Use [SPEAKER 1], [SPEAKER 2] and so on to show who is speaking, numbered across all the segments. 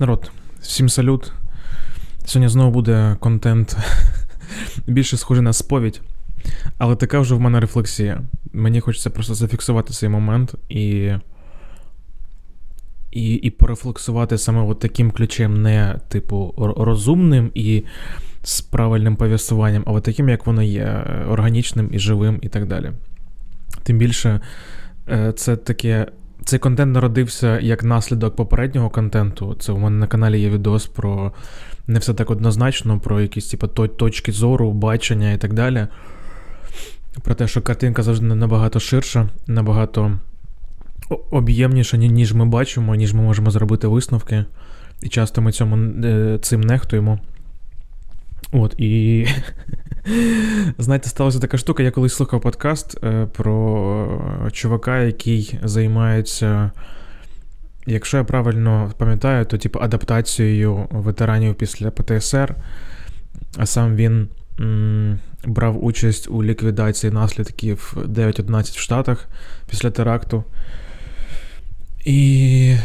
[SPEAKER 1] Народ, всім салют. Сьогодні знову буде контент більше схожий на сповідь. Але така вже в мене рефлексія. Мені хочеться просто зафіксувати цей момент і. І, і порефлексувати саме от таким ключем, не типу розумним і з правильним пов'язуванням, а от таким, як воно є, е, органічним і живим, і так далі. Тим більше, е, це таке. Цей контент народився як наслідок попереднього контенту. Це у мене на каналі є відос про не все так однозначно, про якісь типу, точки зору, бачення і так далі. Про те, що картинка завжди набагато ширша, набагато об'ємніша, ніж ми бачимо, ніж ми можемо зробити висновки. І часто ми цьому е, цим нехтуємо. От, і знаєте, сталася така штука. Я колись слухав подкаст е, про чувака, який займається, якщо я правильно пам'ятаю, то типу адаптацією ветеранів після ПТСР. А сам він м, брав участь у ліквідації наслідків 9.11 в Штатах після теракту. І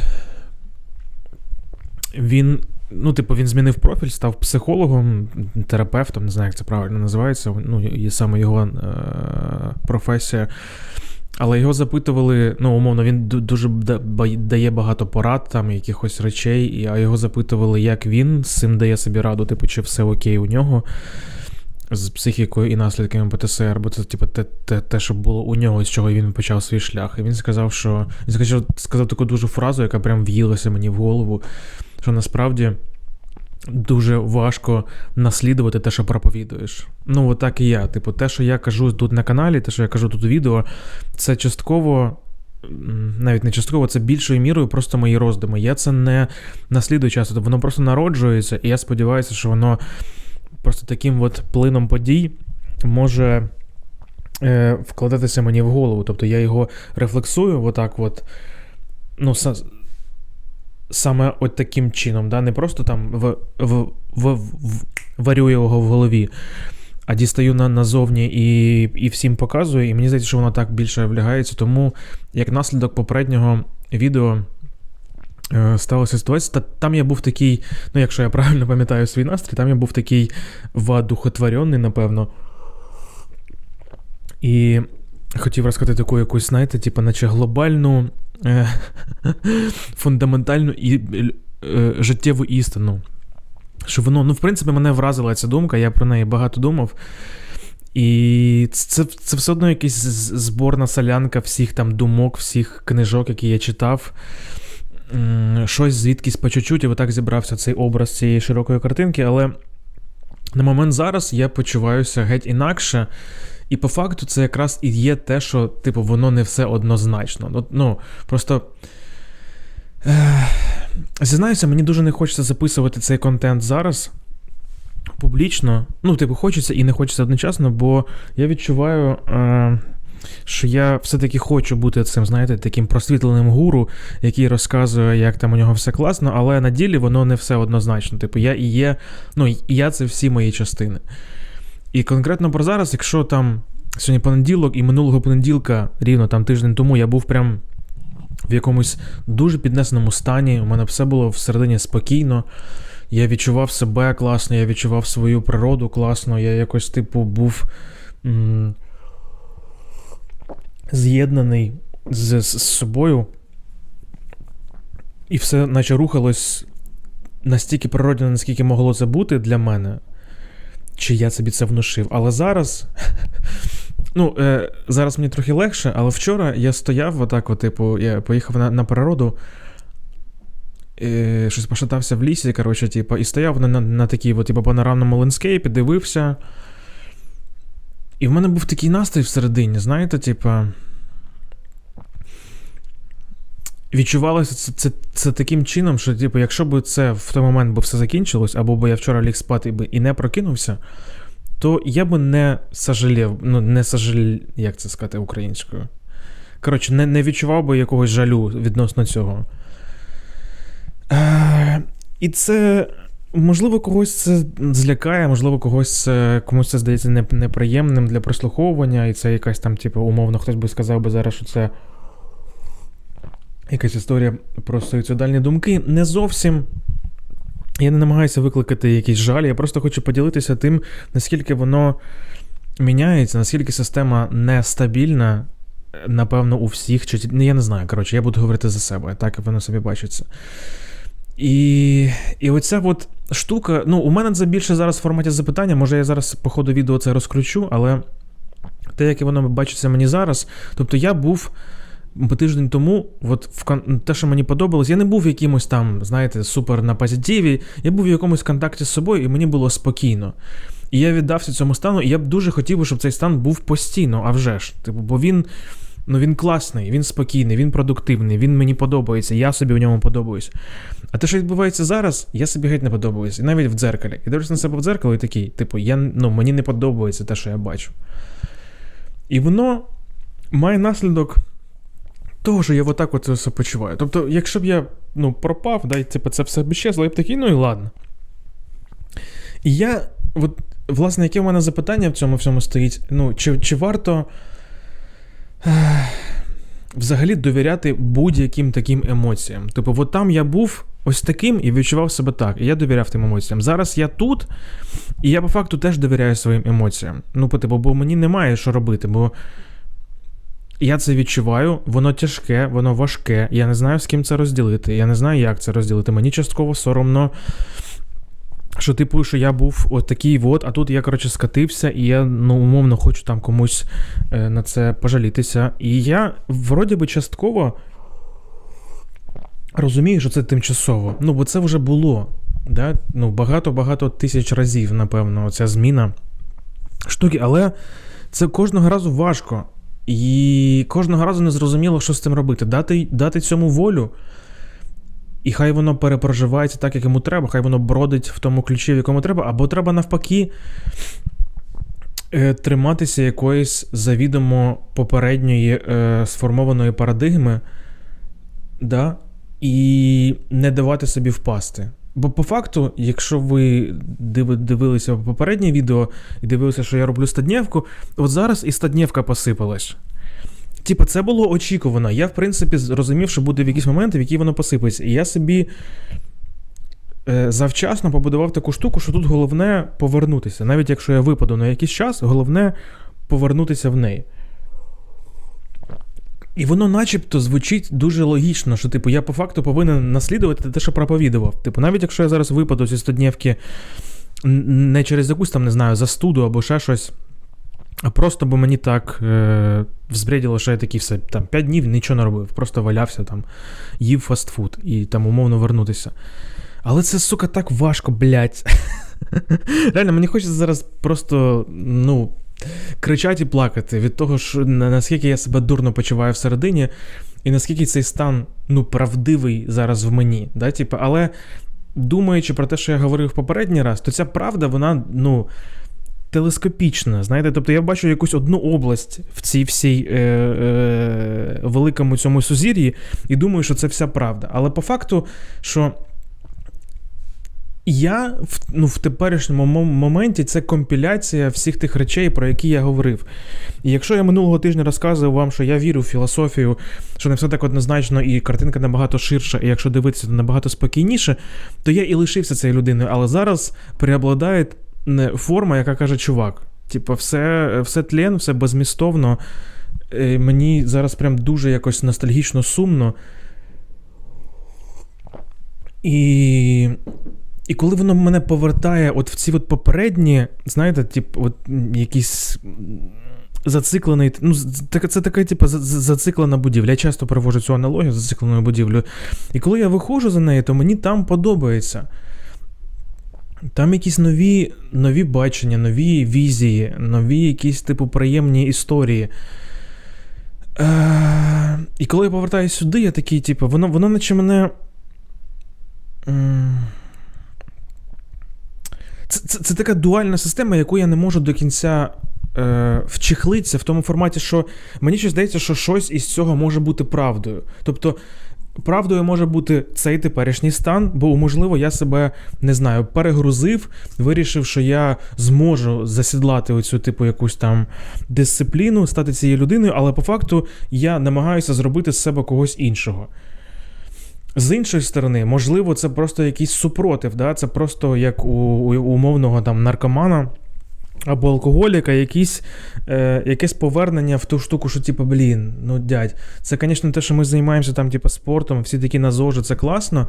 [SPEAKER 1] він Ну, типу, він змінив профіль, став психологом, терапевтом, не знаю, як це правильно називається. Ну, і саме його е- професія. Але його запитували, ну, умовно, він дуже дає багато порад, там, якихось речей, а його запитували, як він з цим дає собі раду, типу, чи все окей у нього з психікою і наслідками ПТСР, бо це, типу, те, те, те, що було у нього, з чого він почав свій шлях. І він сказав, що він сказав, сказав таку дуже фразу, яка прям в'їлася мені в голову що насправді дуже важко наслідувати те, що проповідуєш. Ну, от так і я. Типу, те, що я кажу тут на каналі, те, що я кажу тут у відео, це частково. Навіть не частково, це більшою мірою просто мої роздуми. Я це не наслідую часто, воно просто народжується, і я сподіваюся, що воно просто таким от плином подій може е, вкладатися мені в голову. Тобто я його рефлексую, отак, от, ну, са- саме от таким чином, да? не просто там в, в, в, в, варю його в голові, а дістаю на, назовні і, і всім показую. І мені здається, що воно так більше влягається. Тому як наслідок попереднього відео. Е, Сталася ситуація. Та там я був такий, ну якщо я правильно пам'ятаю свій настрій, там я був такий воодухотворений, напевно. І хотів розказати таку якусь, знаєте, типу, наче глобальну, е, фундаментальну і е, життєву істину. Що воно, ну, в принципі, мене вразила ця думка, я про неї багато думав. І це, це все одно якийсь зборна солянка всіх там думок, всіх книжок, які я читав. Щось звідкись по чуть-чуть, і отак зібрався цей образ цієї широкої картинки, але на момент зараз я почуваюся геть інакше. І по факту це якраз і є те, що, типу, воно не все однозначно. Ну, просто. Зізнаюся, мені дуже не хочеться записувати цей контент зараз публічно. Ну, типу, хочеться і не хочеться одночасно, бо я відчуваю, е, що я все-таки хочу бути цим, знаєте, таким просвітленим гуру, який розказує, як там у нього все класно, але на ділі воно не все однозначно. Типу, я і є, ну, і я це всі мої частини. І конкретно про зараз, якщо там сьогодні понеділок і минулого понеділка, рівно там тиждень тому, я був прям в якомусь дуже піднесеному стані. У мене все було всередині спокійно. Я відчував себе класно, я відчував свою природу класно, я якось, типу, був з'єднаний з, з, собою. І все, наче рухалось настільки природно, наскільки могло це бути для мене чи я собі це внушив. Але зараз. Ну, е, зараз мені трохи легше, але вчора я стояв, отак, от, типу, я поїхав на, на природу, е, щось пошатався в лісі, коротше, типу, і стояв на, на, на такій, от, типу, панорамному ландскейпі, дивився. І в мене був такий настрій всередині, знаєте, типу. Відчувалося це, це, це таким чином, що, типу, якщо б це в той момент би все закінчилось, або б я вчора ліг спати би і не прокинувся, то я би не сожалів, ну, не сожалів, як це сказати українською. Коротше, не, не відчував би якогось жалю відносно цього. Е, і це. Можливо, когось це злякає, можливо, когось це комусь це здається неприємним для прослуховування, і це якась там, типу, умовно, хтось би сказав би зараз, що це якась історія про суїцидальні думки. Не зовсім. Я не намагаюся викликати якийсь жаль, я просто хочу поділитися тим, наскільки воно міняється, наскільки система нестабільна, напевно, у всіх. Чи ну, я не знаю. Коротше, я буду говорити за себе, так воно собі бачиться. І і оця от штука, ну, у мене це більше зараз в форматі запитання, може я зараз по ходу відео це розкручу, але те, яке воно бачиться мені зараз, тобто я був тиждень тому, от в те, що мені подобалось, я не був якимось там, знаєте, супер на позитиві, я був в якомусь контакті з собою, і мені було спокійно. І я віддався цьому стану, і я б дуже хотів, щоб цей стан був постійно, а вже ж. Типу, бо він ну, він класний, він спокійний, він продуктивний, він мені подобається, я собі в ньому подобаюсь. А те, що відбувається зараз, я собі геть не подобаюсь. І навіть в дзеркалі. І дивлюсь на себе в дзеркало і такий, типу, я, ну, мені не подобається те, що я бачу. І воно має наслідок того, що я отак от все почуваю. Тобто, якщо б я ну, пропав, да, і типу, це все б щезло, я б такий, ну і ладно. І я, от, власне, яке в мене запитання в цьому всьому стоїть? Ну, чи, чи варто. Взагалі довіряти будь-яким таким емоціям. Типу, от там я був ось таким і відчував себе так. І я довіряв тим емоціям. Зараз я тут, і я по факту теж довіряю своїм емоціям. Ну, типу, бо мені немає що робити, бо я це відчуваю, воно тяжке, воно важке. Я не знаю, з ким це розділити. Я не знаю, як це розділити. Мені частково соромно. Що, типу, що я був от такий от, а тут я, коротше, скатився, і я ну, умовно хочу там комусь е, на це пожалітися. І я, вроді би, частково розумію, що це тимчасово. Ну, бо це вже було. Да? Ну, Багато-багато тисяч разів, напевно, ця зміна штуки, але це кожного разу важко. І кожного разу не зрозуміло, що з цим робити. Дати, Дати цьому волю. І хай воно перепроживається так, як йому треба, хай воно бродить в тому ключі, в якому треба, або треба навпаки е, триматися якоїсь завідомо попередньої е, сформованої парадигми, да, і не давати собі впасти. Бо по факту, якщо ви дивилися попереднє відео і дивилися, що я роблю стаднєвку, от зараз і стаднєвка посипалась. Типа, це було очікувано. Я, в принципі, зрозумів, що буде в якісь моменти, в які воно посипається. І я собі е, завчасно побудував таку штуку, що тут головне повернутися. Навіть якщо я випаду на якийсь час, головне повернутися в неї. І воно начебто звучить дуже логічно, що, типу, я по факту повинен наслідувати те, що проповідував. Типу, навіть якщо я зараз випаду зі стоднєвки не через якусь там, не знаю, застуду або ще щось. Просто бо мені так е, взбріділо, що я такий все там 5 днів нічого не робив, просто валявся там, їв фастфуд і там умовно вернутися. Але це, сука, так важко, блядь. Реально, мені хочеться зараз просто, ну, кричати і плакати від того, що наскільки я себе дурно почуваю всередині, і наскільки цей стан ну, правдивий зараз в мені. Да? Типу, але думаючи про те, що я говорив попередній раз, то ця правда, вона, ну. Телескопічна, знаєте, тобто я бачу якусь одну область в цій всій е, е, великому цьому сузір'ї і думаю, що це вся правда. Але по факту, що я в, ну, в теперішньому моменті це компіляція всіх тих речей, про які я говорив. І якщо я минулого тижня розказував вам, що я вірю в філософію, що не все так однозначно, і картинка набагато ширша, і якщо дивитися, то набагато спокійніше, то я і лишився цією людиною. Але зараз преобладає форма, яка каже, чувак, типу, все, все тлен, все безмістовно. Е, мені зараз прям дуже якось ностальгічно сумно. І і коли воно мене повертає от в ці от попередні, знаєте, тип, от якісь зациклений. Ну, це така, типу, зациклена будівля. Я часто проводжу цю аналогію з зацикленою будівлею. І коли я виходжу за нею, то мені там подобається. Там якісь нові нові бачення, нові візії, нові якісь, типу, приємні історії. Е, І коли я повертаюся сюди, я такий, типу, воно воно наче мене. Це, це, це така дуальна система, яку я не можу до кінця е, вчихлитися в тому форматі, що мені ще здається, що щось із цього може бути правдою. Тобто. Правдою може бути цей теперішній стан, бо, можливо, я себе не знаю, перегрузив, вирішив, що я зможу засідлати оцю типу якусь там дисципліну, стати цією людиною, але по факту я намагаюся зробити з себе когось іншого. З іншої сторони, можливо, це просто якийсь супротив, да? це просто як у, у умовного там наркомана або алкоголіка, якісь, е, якесь повернення в ту штуку, що, типу, блін, ну дядь, це, звісно, те, що ми займаємося там, типу, спортом, всі такі на зожі, це класно.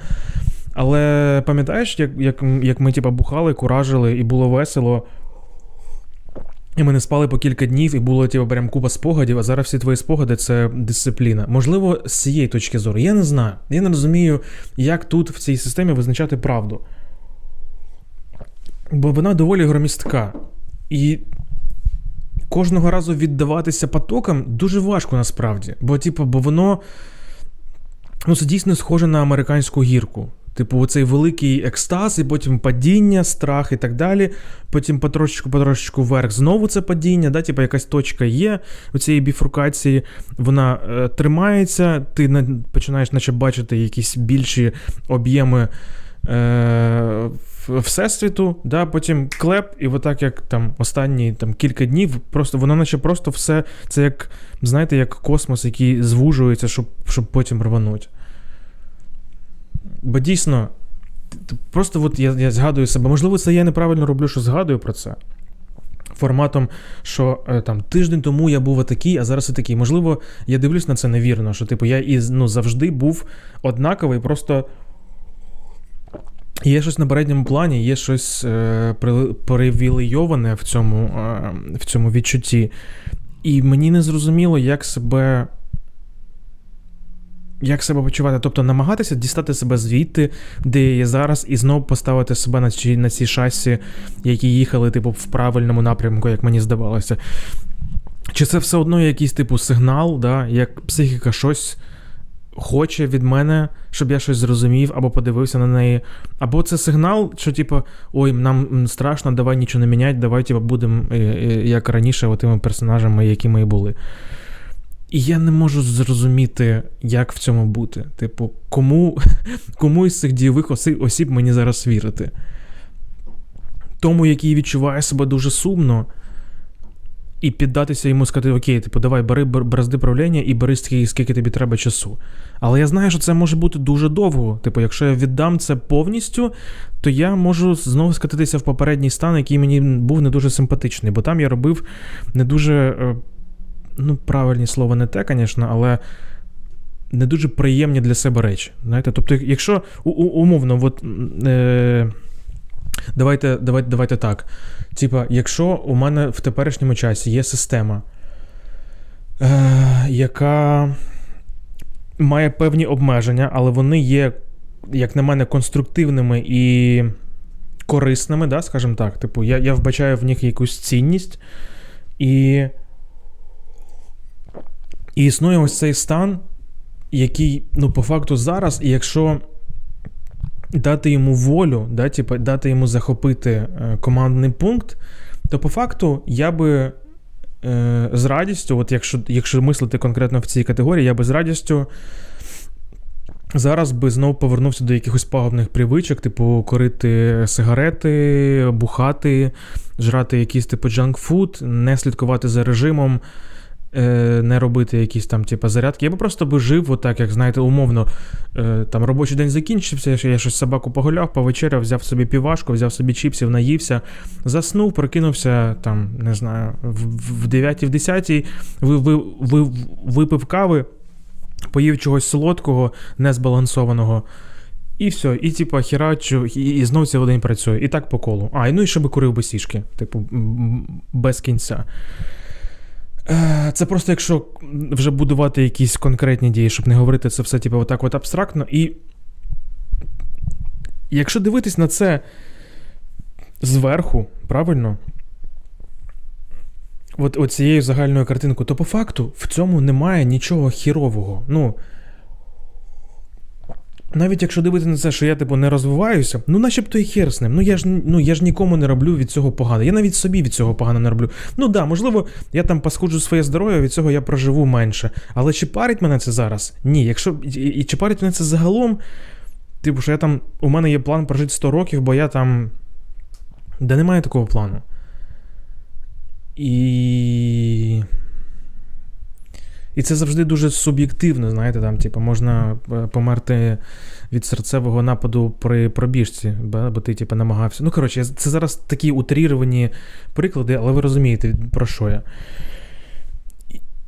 [SPEAKER 1] Але пам'ятаєш, як як, як ми типу, бухали, куражили, і було весело. І ми не спали по кілька днів, і було типу, прям купа спогадів, а зараз всі твої спогади це дисципліна. Можливо, з цієї точки зору. Я не знаю. Я не розумію, як тут в цій системі визначати правду. Бо вона доволі громістка. І кожного разу віддаватися потокам дуже важко насправді. Бо, типу, бо воно ну, це дійсно схоже на американську гірку. Типу, оцей великий екстаз, і потім падіння, страх і так далі. Потім потрошечку-потрошечку вверх знову це падіння, да? типу якась точка є у цієї біфуркації, вона е, тримається, ти починаєш наче бачити якісь більші об'єми е, Всесвіту, да? потім клеп, і отак, як там останні там, кілька днів, просто воно наче просто все це як, знаєте, як космос, який звужується, щоб, щоб потім рвануть. Бо дійсно, просто от я я згадую себе, можливо, це я неправильно роблю, що згадую про це. Форматом, що е, там тиждень тому я був отакий, а зараз отакий. Можливо, я дивлюсь на це невірно, що типу я і ну, завжди був однаковий, просто є щось на передньому плані, є щось е, привілейоване в цьому, е, в цьому відчутті. І мені не зрозуміло, як себе як себе почувати? Тобто намагатися дістати себе звідти, де я є зараз, і знову поставити себе на ці, на ці шасі, які їхали, типу, в правильному напрямку, як мені здавалося. Чи це все одно якийсь типу сигнал, да, як психіка щось хоче від мене, щоб я щось зрозумів або подивився на неї. Або це сигнал, що, типу, ой, нам страшно, давай нічого не міняти, давай типу, будемо е, е, як раніше, тими персонажами, які ми були. І я не можу зрозуміти, як в цьому бути. Типу, кому кому із цих дійових осіб мені зараз вірити? Тому, який відчуває себе дуже сумно, і піддатися йому сказати: Окей, типу, давай, бери бразди правління і бери скільки, скільки тобі треба часу. Але я знаю, що це може бути дуже довго. Типу, якщо я віддам це повністю, то я можу знову скатитися в попередній стан, який мені був не дуже симпатичний, бо там я робив не дуже. Е, ну, правильні слова не те, звісно, але не дуже приємні для себе речі. Знаєте? Тобто, якщо умовно, от, е, давайте давайте, давайте так. Типа, якщо у мене в теперішньому часі є система, е, яка має певні обмеження, але вони є, як на мене, конструктивними і корисними, да, скажімо так. Типу, я, я вбачаю в них якусь цінність. І і існує ось цей стан, який, ну, по факту, зараз, і якщо дати йому волю, да, типу, дати йому захопити е, командний пункт, то по факту я би е, з радістю, от якщо якщо мислити конкретно в цій категорії, я би з радістю зараз би знову повернувся до якихось пагубних привичок, типу корити сигарети, бухати, жрати якийсь типу джанкфуд, не слідкувати за режимом. Е, не робити якісь там, типу, зарядки. Я би просто би жив, отак, як знаєте, умовно, е, там робочий день закінчився, я щось собаку погуляв, повечеряв, взяв собі півашку, взяв собі чіпсів, наївся, заснув, прокинувся там, не знаю, в 9 в 10 ви, ви, ви, випив кави, поїв чогось солодкого, незбалансованого. І все, і типу, херачу, і, і знов цілий день працює. І так по колу. А, і ну і ще би курив би сішки, типу, без кінця. Е, це просто якщо вже будувати якісь конкретні дії, щоб не говорити це все, типу, отак от абстрактно. І якщо дивитись на це зверху, правильно? От, от загальною картинкою, то по факту в цьому немає нічого хірового. Ну, навіть якщо дивитися на це, що я типу не розвиваюся, ну начебто і хер з ним. Ну я ж ну я ж нікому не роблю від цього погано. Я навіть собі від цього погано не роблю. Ну да, можливо, я там паскуджу своє здоров'я, від цього я проживу менше. Але чи парить мене це зараз? Ні. Якщо і, чи парить мене це загалом, типу, що я там у мене є план прожити 100 років, бо я там. Де немає такого плану. І. І це завжди дуже суб'єктивно, знаєте, там, типу, можна е, померти від серцевого нападу при пробіжці, бо ти типу, намагався. Ну, коротше, це зараз такі утріровані приклади, але ви розумієте, про що я.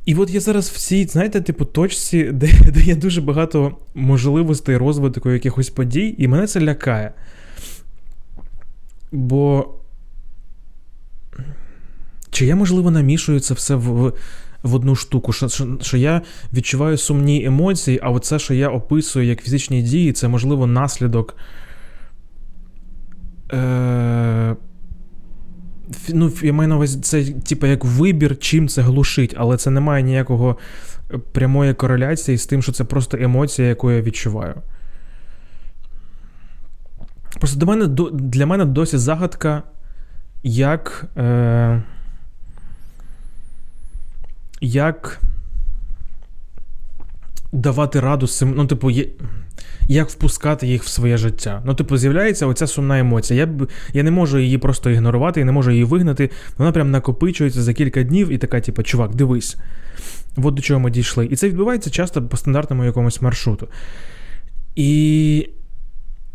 [SPEAKER 1] І от я зараз в цій, знаєте, типу, точці, де, де є дуже багато можливостей розвитку якихось подій, і мене це лякає. Бо. Чи я, можливо, намішую це все в в одну штуку, що, що що, я відчуваю сумні емоції, а оце, що я описую як фізичні дії, це, можливо, наслідок. Е, ну, Я маю на увазі, це, типу, як вибір, чим це глушить, але це не має ніякого е, прямої кореляції з тим, що це просто емоція, яку я відчуваю. Просто до мене, для мене досі загадка, як. Е, як давати раду цим, ну, типу, є, як впускати їх в своє життя. Ну, типу, з'являється оця сумна емоція. Я я не можу її просто ігнорувати, я не можу її вигнати. Вона прям накопичується за кілька днів і така, типу, чувак, дивись. От до чого ми дійшли. І це відбувається часто по стандартному якомусь маршруту. І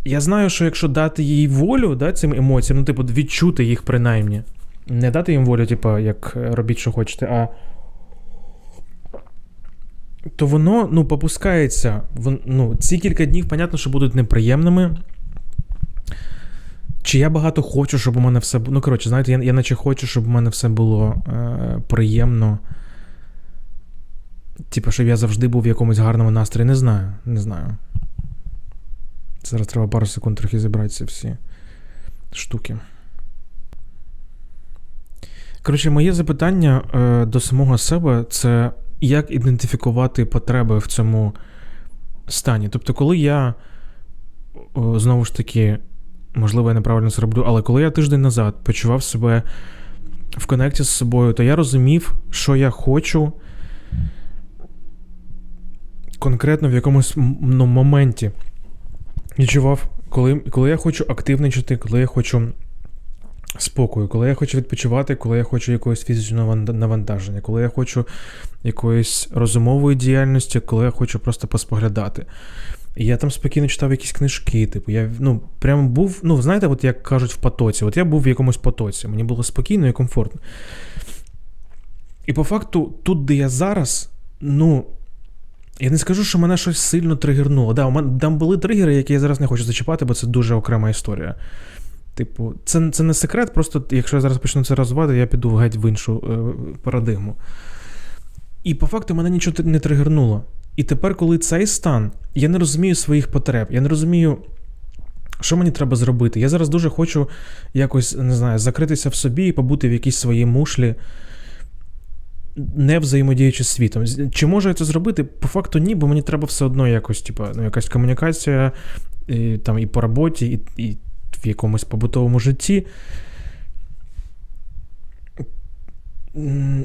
[SPEAKER 1] я знаю, що якщо дати їй волю да, цим емоціям, ну, типу, відчути їх принаймні. Не дати їм волю, типу, як робіть, що хочете, а то воно ну, попускається. Вон, ну, Ці кілька днів, понятно, що будуть неприємними. Чи я багато хочу, щоб у мене все було. Ну, коротше, знаєте, я я наче хочу, щоб у мене все було е, приємно. Типу, щоб я завжди був в якомусь гарному настрої. Не знаю. Не знаю. Зараз треба пару секунд трохи зібрати ці всі штуки. Коротше, моє запитання е, до самого себе це як ідентифікувати потреби в цьому стані. Тобто, коли я знову ж таки, можливо, я неправильно це роблю, але коли я тиждень назад почував себе в конекті з собою, то я розумів, що я хочу конкретно в якомусь ну, моменті. Відчував, коли, коли я хочу активничати, коли я хочу спокою, коли я хочу відпочивати, коли я хочу якогось фізичного навантаження, коли я хочу якоїсь розумової діяльності, коли я хочу просто поспоглядати. І я там спокійно читав якісь книжки, типу, я ну, прямо був, ну, знаєте, от як кажуть в потоці, от я був в якомусь потоці, мені було спокійно і комфортно. І по факту, тут, де я зараз, ну. Я не скажу, що мене щось сильно тригернуло. Да, у мене там були тригери, які я зараз не хочу зачіпати, бо це дуже окрема історія. Типу, це це не секрет, просто якщо я зараз почну це розвивати, я піду геть в іншу е, парадигму. І по факту мене нічого не тригернуло. І тепер, коли цей стан, я не розумію своїх потреб, я не розумію, що мені треба зробити. Я зараз дуже хочу якось, не знаю, закритися в собі і побути в якійсь своїй мушлі, не взаємодіючи з світом. Чи можу я це зробити? По факту ні, бо мені треба все одно якось, типу, ну, якась комунікація і, там, і по роботі, і. і в якомусь побутовому житті.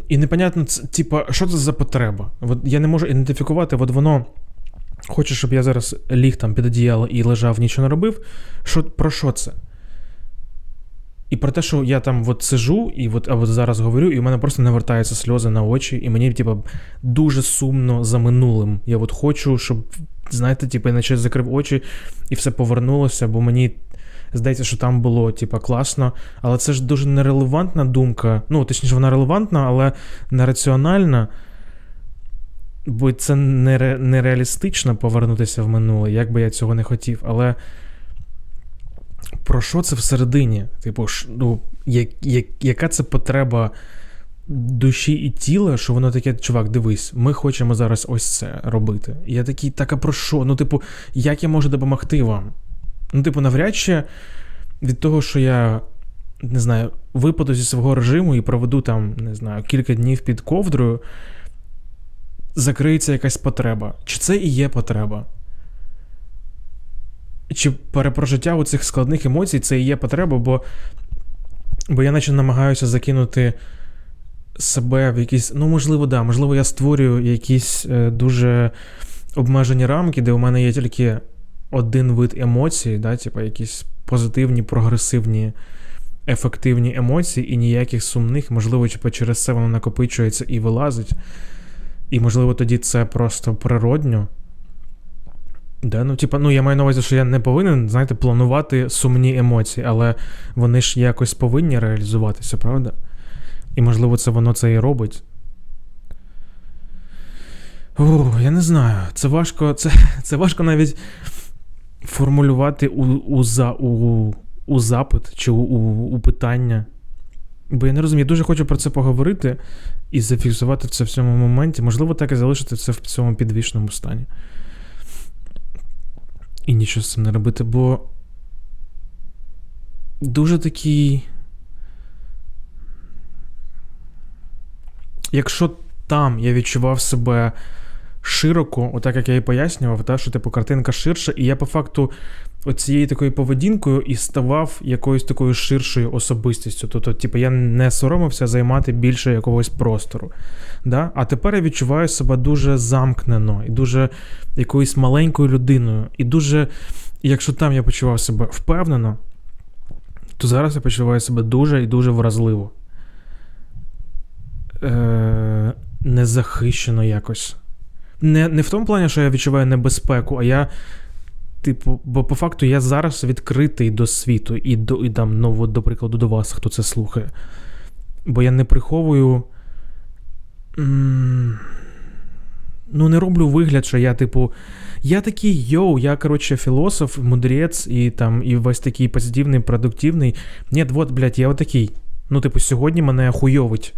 [SPEAKER 1] І непонятно, типа, що це за потреба? От Я не можу ідентифікувати, от воно хоче, щоб я зараз ліг там під одіяло і лежав, нічого не робив. Що, Про що це? І про те, що я там от сижу і от, а от зараз говорю, і в мене просто навертаються сльози на очі, і мені, типа, дуже сумно за минулим. Я от хочу, щоб, знаєте, типу, я наче закрив очі і все повернулося, бо мені здається, що там було типа, класно. Але це ж дуже нерелевантна думка. Ну, точніше, вона релевантна, але не раціональна. Бо це нере, нереалістично повернутися в минуле, як би я цього не хотів. Але про що це всередині? Типу, ну, як, як, яка це потреба душі і тіла, що воно таке, чувак, дивись, ми хочемо зараз ось це робити. І я такий, так а про що? Ну, типу, як я можу допомогти вам? Ну, типу, навряд чи від того, що я не знаю, випаду зі свого режиму і проведу там, не знаю, кілька днів під ковдрою, закриється якась потреба. Чи це і є потреба? Чи перепрожиття у цих складних емоцій це і є потреба, бо бо я наче намагаюся закинути себе в якісь. Ну, можливо, да, можливо, я створюю якісь е, дуже обмежені рамки, де у мене є тільки один вид емоцій, да, типу якісь позитивні, прогресивні, ефективні емоції, і ніяких сумних, можливо, типу, через це воно накопичується і вилазить. І, можливо, тоді це просто природньо. Да, ну, типа, ну, я маю на увазі, що я не повинен, знаєте, планувати сумні емоції, але вони ж якось повинні реалізуватися, правда? І, можливо, це воно це і робить. О, я не знаю. Це важко це, це важко навіть формулювати у у, за, у, у запит чи у, у, питання. Бо я не розумію, я дуже хочу про це поговорити і зафіксувати це в цьому моменті. Можливо, так і залишити це в цьому підвішеному стані. І нічого з цим не робити, бо дуже такий. Якщо там я відчував себе широко, отак як я і пояснював, та, що типу картинка ширша, і я по факту оцією такою поведінкою і ставав якоюсь такою ширшою особистістю. Тобто, типу, я не соромився займати більше якогось простору. Да? А тепер я відчуваю себе дуже замкнено і дуже якоюсь маленькою людиною. І дуже, якщо там я почував себе впевнено, то зараз я почуваю себе дуже і дуже вразливо. Е- Незахищено якось. Не не в тому плані, що я відчуваю небезпеку, а я, типу, бо по факту я зараз відкритий до світу і до і там, ну, до прикладу, до вас, хто це слухає. Бо я не приховую. Ну, не роблю вигляд, що я, типу, я такий йоу, я, коротше, філософ, мудрець і там, і весь такий позитивний, продуктивний. Ні, от, блядь, я отакий. Ну, типу, сьогодні мене хуйовить.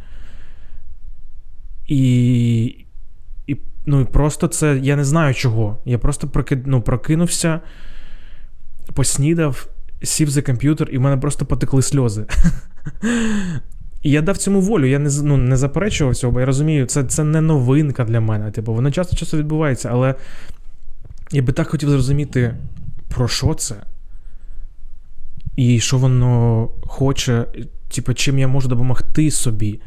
[SPEAKER 1] І. Ну, просто це я не знаю чого. Я просто прокид, ну, прокинувся, поснідав, сів за комп'ютер, і в мене просто потекли сльози. І я дав цьому волю, я не ну, не заперечував цього, бо я розумію, це це не новинка для мене. Типу, воно часто часто відбувається, але я би так хотів зрозуміти, про що це? І що воно хоче, типу, чим я можу допомогти собі.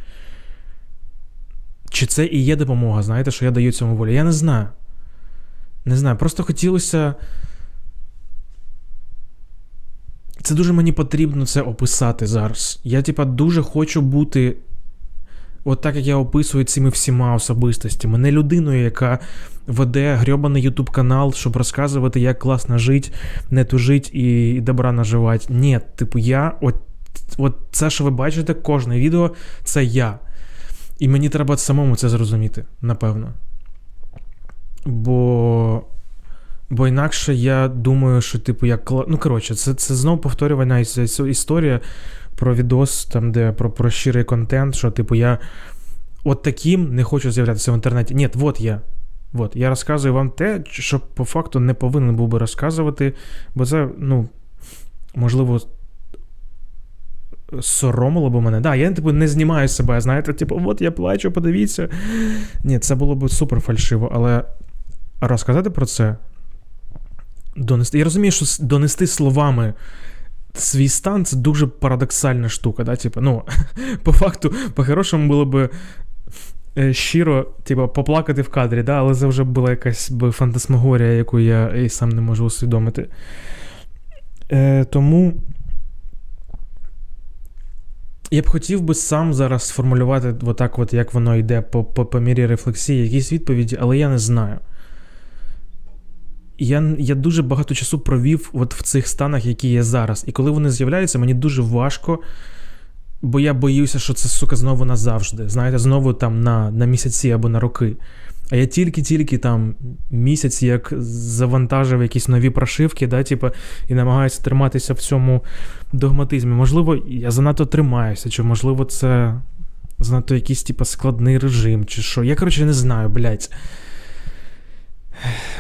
[SPEAKER 1] Чи це і є допомога, знаєте, що я даю цьому волю? Я не знаю. Не знаю. Просто хотілося. Це дуже мені потрібно це описати зараз. Я, типа, дуже хочу бути. От так як я описую цими всіма особистостями. Не людиною, яка веде грьобаний ютуб канал, щоб розказувати, як класно жити, не тужить і добра наживати. Ні, типу, я. От, от це, що ви бачите, кожне відео, це я. І мені треба самому це зрозуміти, напевно. Бо бо інакше я думаю, що, типу, як. Ну, коротше, це це знову повторювана історія про відос, там, де про про щирий контент, що, типу, я от таким не хочу з'являтися в інтернеті. Ні, от я. От, я розказую вам те, що по факту не повинен був би розказувати, бо це, ну, можливо соромило б мене. Да, я типу не знімаю себе, знаєте, типу, от я плачу, подивіться. Ні, це було б супер фальшиво, але розказати про це. Донести. Я розумію, що донести словами свій стан це дуже парадоксальна штука. да, типу, ну, По факту, по-хорошому було б е, щиро, типу, поплакати в кадрі, да, але це вже була якась би фантасмагорія, яку я і сам не можу усвідомити. Е, Тому. Я б хотів би сам зараз сформулювати отак, от, як воно йде по, по, по мірі рефлексії, якісь відповіді, але я не знаю. Я я дуже багато часу провів от в цих станах, які є зараз. І коли вони з'являються, мені дуже важко, бо я боюся, що це сука знову назавжди. Знаєте, знову там на на місяці або на роки. А я тільки-тільки там місяць як завантажив якісь нові прошивки, да, типу, і намагаюся триматися в цьому догматизмі. Можливо, я занадто тримаюся, чи можливо, це занадто якийсь типу, складний режим, чи що. Я, коротше, не знаю, блядь.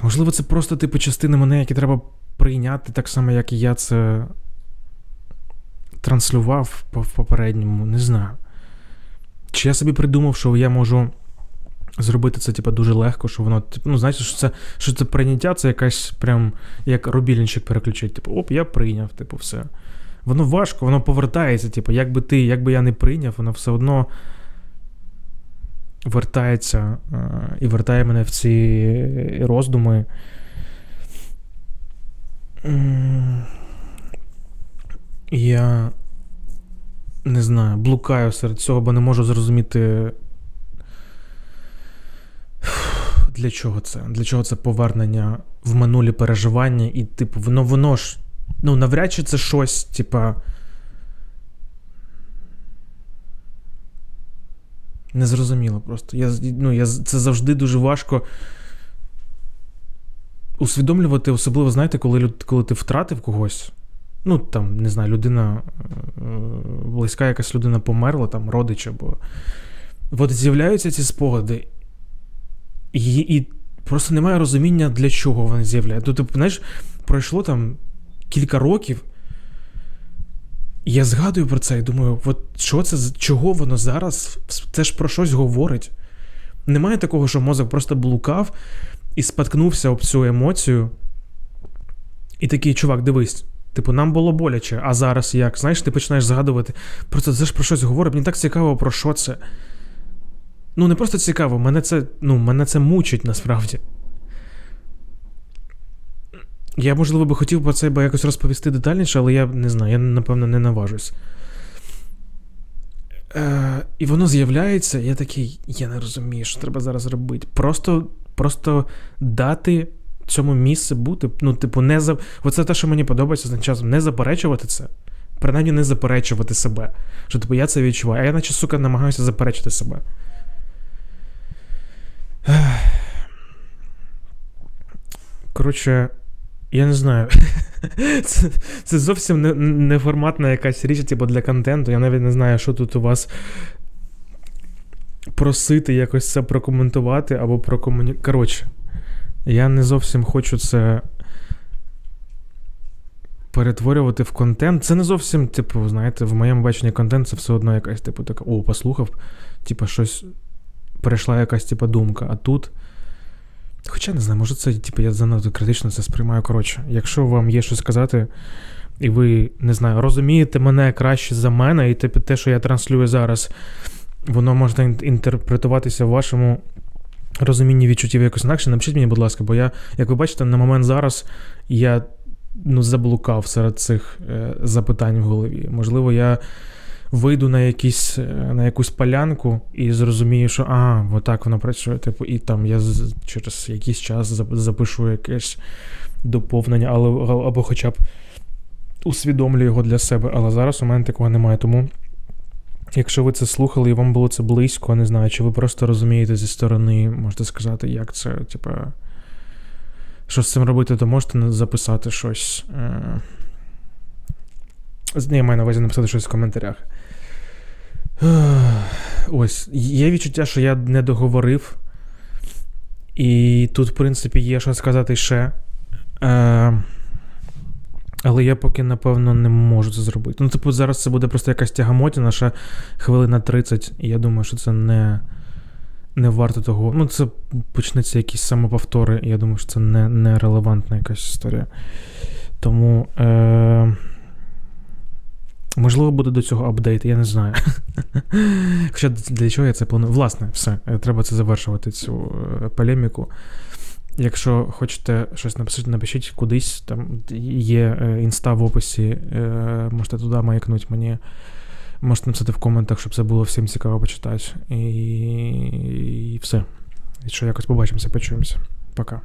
[SPEAKER 1] Можливо, це просто типу частини мене, які треба прийняти так само, як і я це транслював в попередньому, не знаю. Чи я собі придумав, що я можу. Зробити це, типу, дуже легко, що воно, типу, ну, знаєте, що це що це прийняття, це якась прям як робільничок переключить. Типу, оп, я прийняв, типу, все. Воно важко, воно повертається. Типу, як би ти, як я не прийняв, воно все одно вертається е, і вертає мене в ці роздуми. Я не знаю, блукаю серед цього, бо не можу зрозуміти. Для чого це? Для чого це повернення в минулі переживання, і, типу, воно воно ж. Ну, навряд чи це щось, типа. Незрозуміло просто. Я, ну, я, Це завжди дуже важко усвідомлювати, особливо, знаєте, коли, коли ти втратив когось. Ну, там, не знаю, людина, е, близька якась людина померла, там, родич або. От з'являються ці спогади, і, і просто немає розуміння, для чого вони з'являються. Типу, знаєш, пройшло там кілька років. Я згадую про це і думаю, от що це, чого воно зараз? Це ж про щось говорить. Немає такого, що мозок просто блукав і споткнувся об цю емоцію. І такий, чувак, дивись. Типу, нам було боляче, а зараз як? Знаєш, ти починаєш згадувати. Просто це ж про щось говорить. Мені так цікаво, про що це. Ну, не просто цікаво, мене це, ну, мене це мучить насправді. Я, можливо, би хотів про це би якось розповісти детальніше, але я не знаю, я напевно не наважусь. Е, і воно з'являється, я такий, я не розумію, що треба зараз робити. Просто, просто дати цьому місце бути. Ну, типу, не за. Оце те, що мені подобається з часом, не заперечувати це. Принаймні не заперечувати себе. Що, типу, я це відчуваю, а я, наче, сука, намагаюся заперечити себе. Коротше, я не знаю. Це, це зовсім не, неформатна якась річ, типу, для контенту. Я навіть не знаю, що тут у вас просити якось це прокоментувати або прокомуні... Коротше, я не зовсім хочу це перетворювати в контент. Це не зовсім, типу, знаєте, в моєму баченні контент це все одно якась, типу, така, о, послухав, типу, щось перейшла якась, типу, думка, а тут. Хоча не знаю, може це, типу, я занадто критично це сприймаю. Коротше, якщо вам є що сказати, і ви, не знаю, розумієте мене краще за мене, і типу, те, що я транслюю зараз, воно може інтерпретуватися в вашому розумінні відчуттів якось інакше, напишіть мені, будь ласка, бо я, як ви бачите, на момент зараз я ну, заблукав серед цих е, запитань в голові. Можливо, я вийду на якісь, е, на якусь полянку і зрозумію, що ага, отак воно працює. Типу, і там я через якийсь час запишу якесь доповнення, але, або хоча б усвідомлю його для себе. Але зараз у мене такого немає. Тому, якщо ви це слухали і вам було це близько, не знаю, чи ви просто розумієте зі сторони, можете сказати, як це, типа. Що з цим робити, то можете записати щось. Е... з- я маю на увазі написати щось в коментарях. Ось, є відчуття, що я не договорив. І тут, в принципі, є що сказати ще. Е... Але я поки, напевно, не можу це зробити. Ну, типу, зараз це буде просто якась тягамотіна, ще хвилина 30, і я думаю, що це не, не варто того. Ну, це почнеться якісь самоповтори, я думаю, що це не, не релевантна якась історія. Тому. Е... Можливо, буде до цього апдейт, я не знаю. Хоча для чого я це планую? Власне, все, е, треба це завершувати, цю е, полеміку. Якщо хочете щось написати, напишіть кудись. Там є е, інста в описі, можете туди маякнути мені. Можете написати в коментах, щоб це було всім цікаво почитати. І, І все. Якщо якось побачимося, почуємося. Пока.